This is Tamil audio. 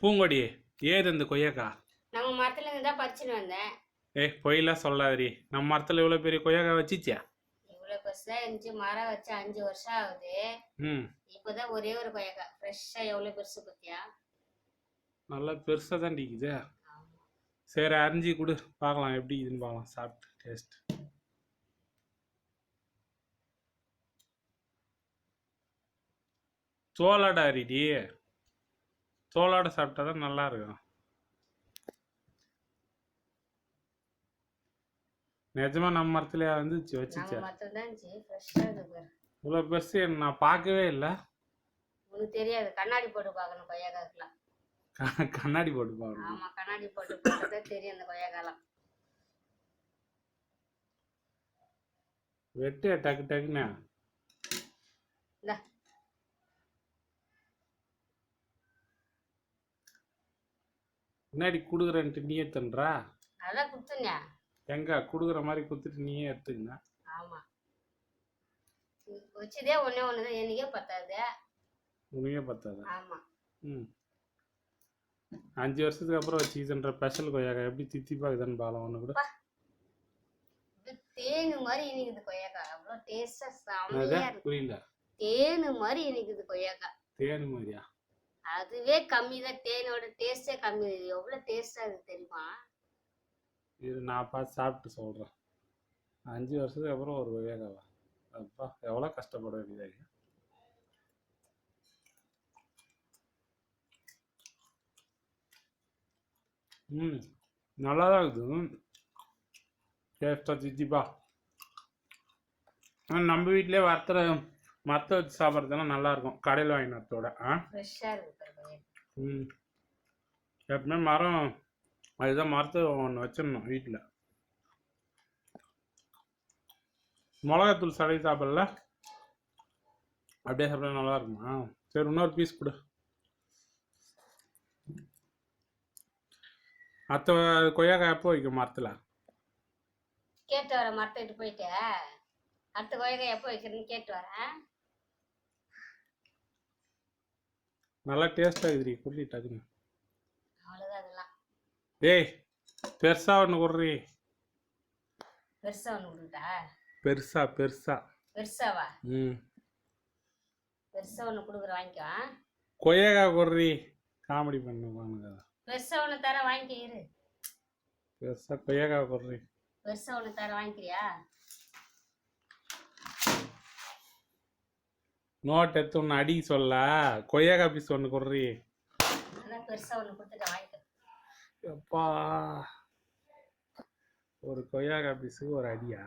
பூங்கொடி ஏது இந்த கொய்யாக்கா? நம்ம மரத்துல இருந்து தான் பறிச்சுன்னு வந்தேன். ஏய் பொய்லாம் சொல்லாதடி. நம்ம மரத்தில் இவ்வளோ பெரிய கொய்யாக்கா வச்சிச்சியா? இவ்வளவு பெருசா இருந்துச்சு மரம் வச்சு அஞ்சு வருஷம் ஆகுது. ம். இப்போதான் ஒரே ஒரு கொய்யாக்கா. ஃப்ரெஷ்ஷா எவ்வளவு பெருசு பத்தியா? நல்லா பெருசாக தான் ஆமா. சரி அரிஞ்சு கொடு. பார்க்கலாம் எப்படி இதுன்னு பார்க்கலாம். சாப்பிட்டு டேஸ்ட். தோலாடை அரிடி. தோலாடை சாப்பிட்டா தான் நல்லா இருக்கும். நிஜமா நம்ம மரத்துலயா வந்துச்சு வச்சுச்சா? மரத்துல தான் இருந்துச்சு. ஃப்ரெஷ்ஷா இருக்கு பாரு. இவ்வளோ பெருசு நான் பார்க்கவே இல்லை. உனக்கு தெரியாது. கண்ணாடி போட்டு பார்க்கணும் கொய்யாக்காக்கெல்லாம் கண்ணாடி போட்டு பார்க்கணும். ஆமா கண்ணாடி போட்டு பார்த்தா தெரியும் அந்த கொய்யாக்காலாம் வெட்டு டக்கு டக்குன்னு. முன்னாடி குடுக்குறேன்ட்டு நீயே தன்றா அதான் குத்துங்க எங்க? குடுக்குற மாதிரி குத்துட்டு நீயே எடுத்துக்கங்க. ஆமா. வச்சதே ஒண்ணே ஒண்ணுதான். எனக்கே பத்தாது. உனக்கே பத்தாது? ஆமா. ம். அஞ்சு வருஷத்துக்கு அப்புறம் வச்சுக்கிதுன்ற ஸ்பெஷல் கொய்யாக்கா எப்படி தித்தி பாக்குதுன்னு பாலம் ஒன்று கூட? தேனு மாதிரி இனிக்குது கொய்யாக்கா அவ்வளோ டேஸ்டா செம்மையா இருக்கு. புரியல தேனு மாதிரி இனிக்குது கொய்யாக்கா தேனு மாதிரியா? அதுவே கம்மி தான் தேனோட டேஸ்டே கம்மி. எவ்வளோ டேஸ்டா இருக்கு தெரியுமா? இது நான் பார்த்து சாப்பிட்டு சொல்கிறேன் அஞ்சு வருஷத்துக்கு அப்புறம் ஒரு கொய்யாக்காவா அப்பா எவ்வளோ கஷ்டப்பட வேண்டியதாக ம் நல்லா தான் இருக்குது. டேஸ்ட்டாக தித்திப்பா ஆ நம்ம வீட்டிலே வறுத்துற மரத்தை வச்சு சாப்பிட்றதுலாம் நல்லா இருக்கும் கடையில் வாங்கினத்தோட ஆ? ம். எப்பவுமே மரம் அதுதான் மரத்தை ஒன்று வச்சிடணும் வீட்டில் மிளகாத்தூள் சடை சாப்பிடல? அப்படியே சாப்பிட நல்லா இருக்குமா சரி இன்னொரு பீஸ் கொடு. அத்தை கொய்யாக்காய் எப்போ வைக்கும் மரத்தில்? கேட்டு வர மரத்துக்கிட்டு போயிட்டு. அடுத்த கொய்யாக்காய் எப்போ வைக்கிறேன்னு கேட்டு வரேன். நல்லா டேஸ்ட்டாக டக்குன்னு அவ்வளோதான் அதெல்லாம். டேய் பெருசா ஒன்று குடுறி. பெருசா ஒன்று கொடுத்தா பெருசா பெருசா. பெருசாவா? ம். பெருசா ஒன்று கொடுக்குற வாங்கிக்கோ கொய்யாக்காய் குடுறி. காமெடி பண்ணுவானுங்க பெருசா ஒன்று தர வாங்கிக்க இரு. பெருசா கொய்யாக்காய் குடுறி. பெருசா ஒன்று தர வாங்கிக்கிறியா? நோட் எடுத்து ஒன்று அடி சொல்ல. கொய்யாக்காய் பீஸ் ஒன்று குடுறி. எப்பா. ஒரு கொய்யாக்காய் பீஸுக்கு ஒரு அடியா?